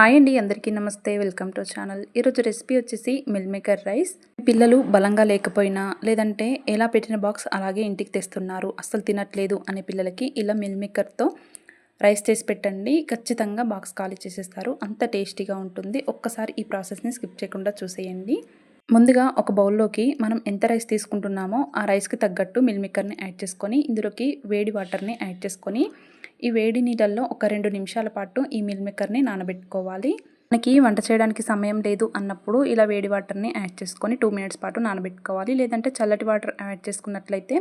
Hi అండి అందరికీ నమస్తే. Welcome to channel. ఈరోజు రెసిపీ వచ్చేసి మిల్ మేకర్ రైస్. పిల్లలు బలంగా లేకపోయినా లేదంటే ఎలా పెట్టిన బాక్స్ అలాగే ఇంటికి తెస్తున్నారు. అస్సలు తినట్లేదు అనే పిల్లలకి ఇలా మిల్ మేకర్తో రైస్ చేసి పెట్టండి. ఖచ్చితంగా బాక్స్ ఖాళీ చేసేస్తారు. అంత టేస్టీగా ఉంటుంది. ఒక్కసారి ఈ ప్రాసెస్ని స్కిప్ చేయకుండా చూసేయండి. ముందుగా ఒక బౌల్లోకి మనం ఎంత రైస్ తీసుకుంటున్నామో ఆ రైస్కి తగ్గట్టు మిల్ యాడ్ చేసుకొని ఇందులోకి వేడి వాటర్ని యాడ్ చేసుకొని ఈ వేడి నీళ్ళల్లో ఒక రెండు నిమిషాల పాటు ఈ మిల్ నానబెట్టుకోవాలి. మనకి వంట చేయడానికి సమయం లేదు అన్నప్పుడు ఇలా వేడి వాటర్ని యాడ్ చేసుకొని టూ మినిట్స్ పాటు నానబెట్టుకోవాలి. లేదంటే చల్లటి వాటర్ యాడ్ చేసుకున్నట్లయితే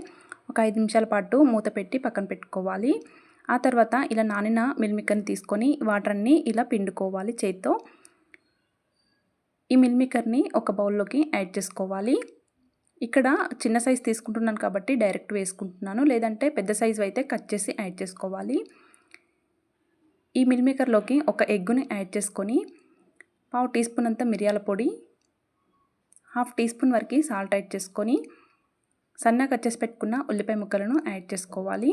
ఒక ఐదు నిమిషాల పాటు మూత పెట్టి పక్కన పెట్టుకోవాలి. ఆ తర్వాత ఇలా నానిన మిల్ తీసుకొని వాటర్ని ఇలా పిండుకోవాలి చేత్తో. ఈ మిల్మికర్ని ఒక బౌల్లోకి యాడ్ చేసుకోవాలి. ఇక్కడ చిన్న సైజ్ తీసుకుంటున్నాను కాబట్టి డైరెక్ట్ వేసుకుంటున్నాను. లేదంటే పెద్ద సైజు అయితే కట్ చేసి యాడ్ చేసుకోవాలి. ఈ మిల్ మేకర్లోకి ఒక ఎగ్గుని యాడ్ చేసుకొని పావు టీ స్పూన్ అంత మిరియాల పొడి హాఫ్ టీ స్పూన్ వరకు సాల్ట్ యాడ్ చేసుకొని సన్నగా కట్ చేసి పెట్టుకున్న ఉల్లిపాయ ముక్కలను యాడ్ చేసుకోవాలి.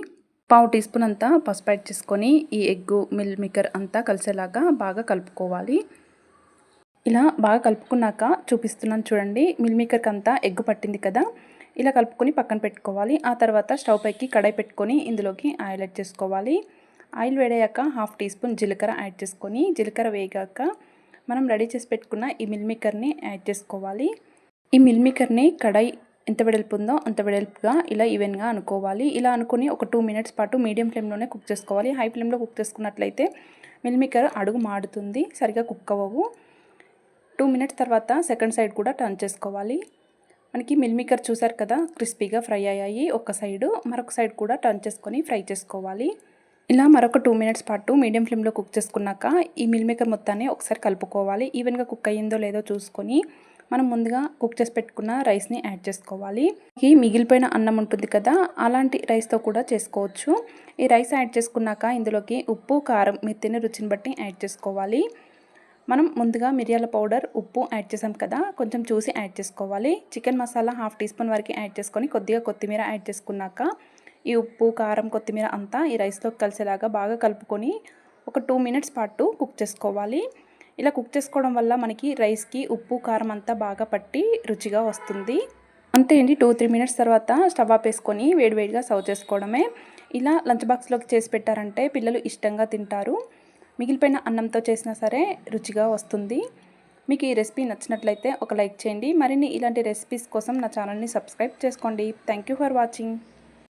పావు టీ స్పూన్ అంతా పసుపు యాడ్ చేసుకొని ఈ ఎగ్గు మిల్ మేకర్ అంతా కలిసేలాగా బాగా కలుపుకోవాలి. ఇలా బాగా కలుపుకున్నాక చూపిస్తున్నాను చూడండి. మిల్మేకర్కి అంతా ఎగ్గు పట్టింది కదా. ఇలా కలుపుకొని పక్కన పెట్టుకోవాలి. ఆ తర్వాత స్టవ్ పైకి కడాయి పెట్టుకొని ఇందులోకి ఆయిల్ యాడ్ చేసుకోవాలి. ఆయిల్ వేడయ్యాక హాఫ్ టీ స్పూన్ జీలకర్ర యాడ్ చేసుకొని జీలకర్ర వేగాక మనం రెడీ చేసి పెట్టుకున్న ఈ మిల్మేకర్ని యాడ్ చేసుకోవాలి. ఈ మిల్ మేకర్ని కడాయి ఎంత వెడల్పు ఉందో అంత వెడల్పుగా ఇలా ఈవెన్గా అనుకోవాలి. ఇలా అనుకొని ఒక టూ మినిట్స్ పాటు మీడియం ఫ్లేమ్లోనే కుక్ చేసుకోవాలి. హై ఫ్లేమ్లో కుక్ చేసుకున్నట్లయితే మిల్మేకర్ అడుగు మాడుతుంది. సరిగా కుక్ అవ్వవు. టూ మినిట్స్ తర్వాత సెకండ్ సైడ్ కూడా టర్న్ చేసుకోవాలి. మనకి మిల్ మేకర్ చూసారు కదా క్రిస్పీగా ఫ్రై అయ్యాయి. ఒక సైడు మరొక సైడ్ కూడా టర్న్ చేసుకొని ఫ్రై చేసుకోవాలి. ఇలా మరొక టూ మినిట్స్ పాటు మీడియం ఫ్లేమ్లో కుక్ చేసుకున్నాక ఈ మిల్ మేకర్ మొత్తాన్ని ఒకసారి కలుపుకోవాలి. ఈవెన్గా కుక్ అయ్యిందో లేదో చూసుకొని మనం ముందుగా కుక్ చేసి పెట్టుకున్న రైస్ని యాడ్ చేసుకోవాలి. ఈ మిగిలిపోయిన అన్నం ఉంటుంది కదా అలాంటి రైస్తో కూడా చేసుకోవచ్చు. ఈ రైస్ యాడ్ చేసుకున్నాక ఇందులోకి ఉప్పు కారం మీరు తినే రుచిని బట్టి యాడ్ చేసుకోవాలి. మనం ముందుగా మిరియాల పౌడర్ ఉప్పు యాడ్ చేసాం కదా కొంచెం చూసి యాడ్ చేసుకోవాలి. Chicken masala half tea spoon వరకు యాడ్ చేసుకొని కొద్దిగా కొత్తిమీర యాడ్ చేసుకున్నాక ఈ ఉప్పు కారం కొత్తిమీర అంతా ఈ రైస్లో కలిసేలాగా బాగా కలుపుకొని ఒక టూ మినిట్స్ పాటు కుక్ చేసుకోవాలి. ఇలా కుక్ చేసుకోవడం వల్ల మనకి రైస్కి ఉప్పు కారం అంతా బాగా పట్టి రుచిగా వస్తుంది. అంతే అండి. టూ త్రీ మినిట్స్ తర్వాత స్టవ్ ఆపేసుకొని వేడివేడిగా సర్వ్ చేసుకోవడమే. ఇలా లంచ్ బాక్స్లోకి చేసి పెట్టారంటే పిల్లలు ఇష్టంగా తింటారు. మిగిలిపోయిన అన్నంతో చేసినా సరే రుచిగా వస్తుంది. మీకు ఈ రెసిపీ నచ్చినట్లయితే ఒక లైక్ చేయండి. మరిన్ని ఇలాంటి రెసిపీస్ కోసం నా ఛానల్ని సబ్స్క్రైబ్ చేసుకోండి. Thank you for watching.